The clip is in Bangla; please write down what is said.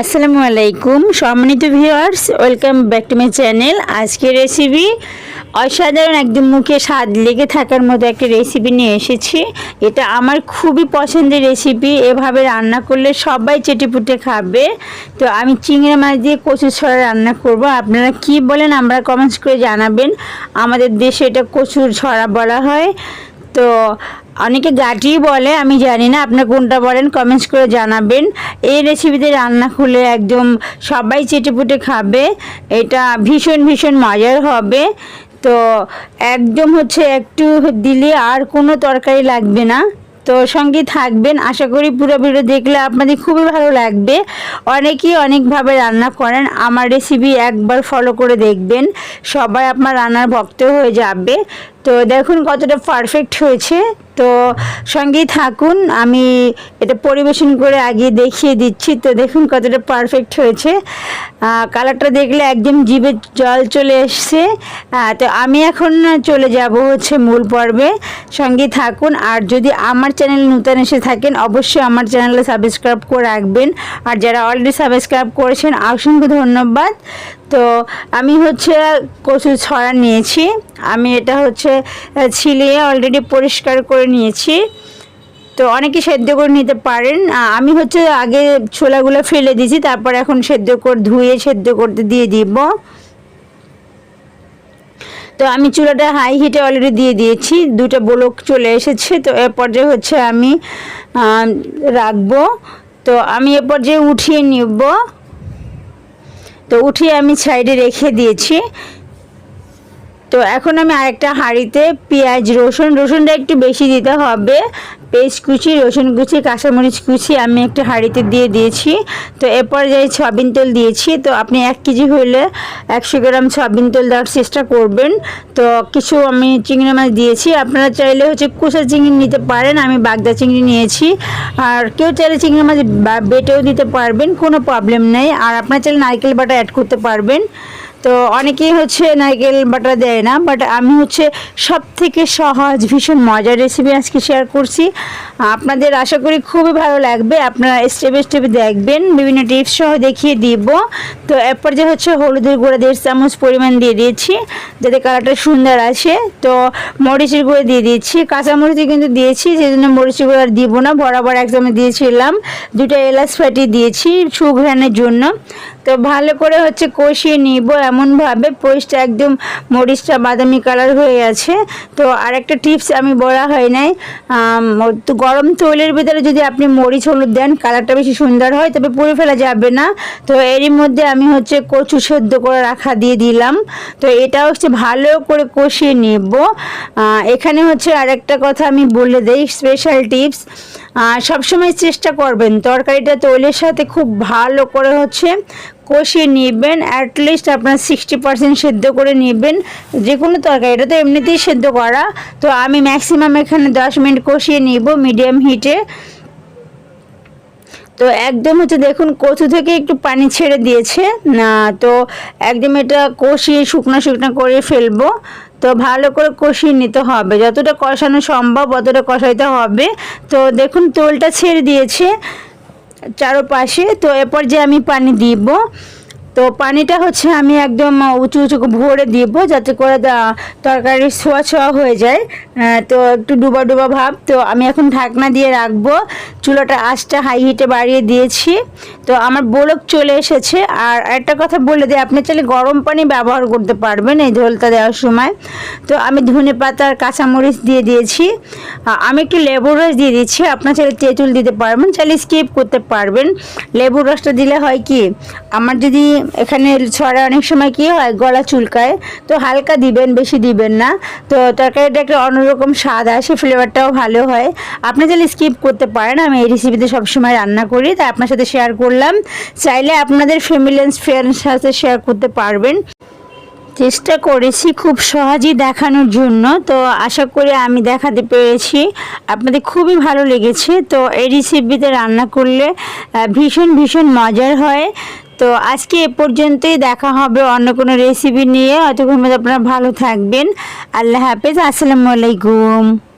আসসালামু আলাইকুম সম্মানিত viewers welcome back to my channel আজকের রেসিপি অসাধারণ একদম মুখে স্বাদ লেগে থাকার মতো একটা রেসিপি নিয়ে এসেছি। এটা আমার খুবই পছন্দের রেসিপি এভাবে রান্না করলে সবাই চেটেপুটে খাবে। তো আমি চিংড়ি মাছ দিয়ে কচু ছড়া রান্না করব। আপনারা কি বলেন আমরা কমেন্টস করে জানাবেন। আমাদের দেশে এটা কচুর ছড়া বলা হয়। তো অনেকে গাটি বলে, আমি জানি না, আপনার কোনটা বলেন কমেন্টস করে জানাবেন। এই রেসিপিতে রান্না খুলে একদম সবাই চেটেপুটে খাবে, এটা ভীষণ ভীষণ মজার হবে। তো একদম হচ্ছে একটু দিলে আর কোনো তরকারি লাগবে না। তো সঙ্গে থাকবেন, আশা করি পুরো ভিডিও দেখলে আপনাদের খুবই ভালো লাগবে। অনেকেই অনেকভাবে রান্না করেন, আমার রেসিপি একবার ফলো করে দেখবেন, সবাই আপনার রান্নার ভক্ত হয়ে যাবে। তো দেখুন কতটা পারফেক্ট হয়েছে। তো সঙ্গেই থাকুন, আমি এটা পরিবেশন করে আগে দেখিয়ে দিচ্ছি। তো দেখুন কতটা পারফেক্ট হয়েছে। কালারটা দেখলে একদম জিভে জল চলে এসছে। তো আমি এখন চলে যাব হচ্ছে মূল পর্বে। সঙ্গে থাকুন, আর যদি আমার চ্যানেল নূতন এসে থাকেন, অবশ্যই আমার চ্যানেলে সাবস্ক্রাইব করে রাখবেন। আর যারা অলরেডি সাবস্ক্রাইব করেছেন, অসংখ্য ধন্যবাদ। তো আমি হচ্ছে কচু ছড়া নিয়েছি। আমি এটা হচ্ছে ছিলিয়ে অলরেডি পরিষ্কার করে নিয়েছি। তো অনেকে সেদ্ধ করে নিতে পারেন। আমি হচ্ছে আগে ছোলাগুলো ফেলে দিয়েছি, তারপর এখন সেদ্ধ করে, ধুয়ে সেদ্ধ করতে দিয়ে দিব। তো আমি চুলাটা হাই হিটে অলরেডি দিয়ে দিয়েছি দুটো ব্লক চলে এসেছে। তো এ পর্যায়ে হচ্ছে আমি রাখব। তো আমি এ পর্যায়ে উঠিয়ে নিব। তো উঠিয়ে আমি সাইডে রেখে দিয়েছি। তো এখন আমি আরেকটা হাঁড়িতে পেঁয়াজ, রসুন, রসুনটা একটু বেশি দিতে হবে। পেঁয়াজ কুচি, রসুন কুচি, কাঁচামরিচ কুচি আমি একটা হাঁড়িতে দিয়ে দিয়েছি। তো এরপর যাই সয়াবিন তেল দিয়েছি। তো আপনি এক কেজি হলে একশো গ্রাম সয়াবিন তেল দেওয়ার চেষ্টা করবেন। তো কিছু আমি চিংড়ি মাছ দিয়েছি। আপনারা চাইলে হচ্ছে কুচা চিংড়ি নিতে পারেন। আমি বাগদা চিংড়ি নিয়েছি। আর কেউ চাইলে চিংড়ি মাছ বেটেও দিতে পারবেন। কোনো প্রবলেম নেই। আর আপনারা চাইলে নারকেল বাটা অ্যাড করতে পারবেন। তো অনেকেই হচ্ছে নারকেল বাটা দেয় না বাট আমি হচ্ছে সব থেকে সহজ ভীষণ মজার রেসিপি আজকে শেয়ার করছি। আপনাদের আশা করি খুবই ভালো লাগবে, আপনারা স্টেপে স্টেপে দেখবেন, বিভিন্ন টিপস সহ দেখিয়ে দিব। তো এরপর যে হচ্ছে হলুদের গুঁড়া দেড় চামচ পরিমাণ দিয়ে দিয়েছি, যাতে কালারটা সুন্দর আসে। তো মরিচের গুঁড়ো দিয়ে দিয়েছি কাঁচামরিচ কিন্তু দিয়েছি সেই জন্য মরিচের গুঁড়ো আর দিব না, বরাবর এক চামচ দিয়েছিলাম। দুটো এলাচ ফাটিয়ে দিয়েছি সুঘ্রানের জন্য। তো ভালো করে হচ্ছে কষিয়ে নিব। এমনভাবে পোস্টটা একদম মরিচটা বাদামি কালার হয়ে আছে। তো আরেকটা টিপস আমি বলা হয় নাই। তো গরম তৈলের ভিতরে যদি আপনি মরিচ, হলুদ দেন কালারটা বেশি সুন্দর হয়, তবে পুড়ে ফেলা যাবে না। তো এরই মধ্যে আমি হচ্ছে কচু সেদ্ধ করে রাখা দিয়ে দিলাম। তো এটা হচ্ছে ভালো করে কষিয়ে নিব। এখানে হচ্ছে আরেকটা কথা আমি বলে দিই স্পেশাল টিপস সবসময় চেষ্টা করবেন, তরকারিটা তৈলের সাথে খুব ভালো করে হচ্ছে কষিয়ে নেবেন অ্যাটলিস্ট আপনার সিক্সটি পার্সেন্ট সেদ্ধ করে নেবেন, যে কোনো তরকারি, এটা তো এমনিতেই সেদ্ধ করা, তো আমি ম্যাক্সিমাম এখানে দশ মিনিট কষিয়ে নিব মিডিয়াম হিটে তো একদম হচ্ছে দেখুন, কচু থেকে একটু পানি ছেড়ে দিয়েছে। না, তো একদম এটা কষিয়ে শুকনো শুকনো করে ফেলব। তো ভালো করে কষিয়ে নিতে হবে। যতটা কষানো সম্ভব অতটা কষাইতে হবে। তো দেখুন, তোলটা ছেড়ে দিয়েছে চারোপাশে। তো এরপর যে আমি পানি দিব তো পানিটা হচ্ছে আমি একদম উঁচু উঁচু ভরে দিব যাতে করে তরকারি ছোঁয়া ছোঁয়া হয়ে যায়। তো একটু ডুবা ডুবা ভাব। তো আমি এখন ঢাকনা দিয়ে রাখব। চুলাটা আঁচটা হাই হিটে বাড়িয়ে দিয়েছি। তো আমার বলক চলে এসেছে। আর একটা কথা বলে দিই, আপনি চাইলে গরম পানি ব্যবহার করতে পারবেন এই ঝোলটা দেওয়ার সময়। তো আমি ধনে পাতা আর কাঁচামরিচ দিয়ে দিয়েছি। আমি একটু লেবুর রস দিয়ে দিচ্ছি। আপনার চাইলে তেঁতুল দিতে পারবেন, চাইলে স্কিপ করতে পারবেন। লেবুর রসটা দিলে হয় কি, আমার যদি এখানে ছড়া অনেক সময় কি হয়, গলা চুলকায়, তো হালকা দিবেন, বেশি দিবেন না। তো তরকারিটা একটা অন্যরকম স্বাদ আসে ফ্লেভারটাও ভালো হয়। আপনি চাইলে স্কিপ করতে পারেন, আমি এই রেসিপিতে সবসময় রান্না করি, তাই আপনার সাথে শেয়ার করলাম। চাইলে আপনাদের ফ্যামিলি ফ্রেন্ডস সাথে শেয়ার করতে পারবেন। চেষ্টা করেছি খুব সহজেই দেখানোর জন্য, তো আশা করি আমি দেখাতে পেরেছি। আপনাদের খুবই ভালো লেগেছে, তো এই রেসিপিতে রান্না করলে ভীষণ ভীষণ মজার হয়। তো আজকে এ পর্যন্তই দেখা হবে অন্য কোনো রেসিপি নিয়ে। অতক্ষণ আপনারা ভালো থাকবেন। আল্লাহ হাফেজ। আসসালামু আলাইকুম।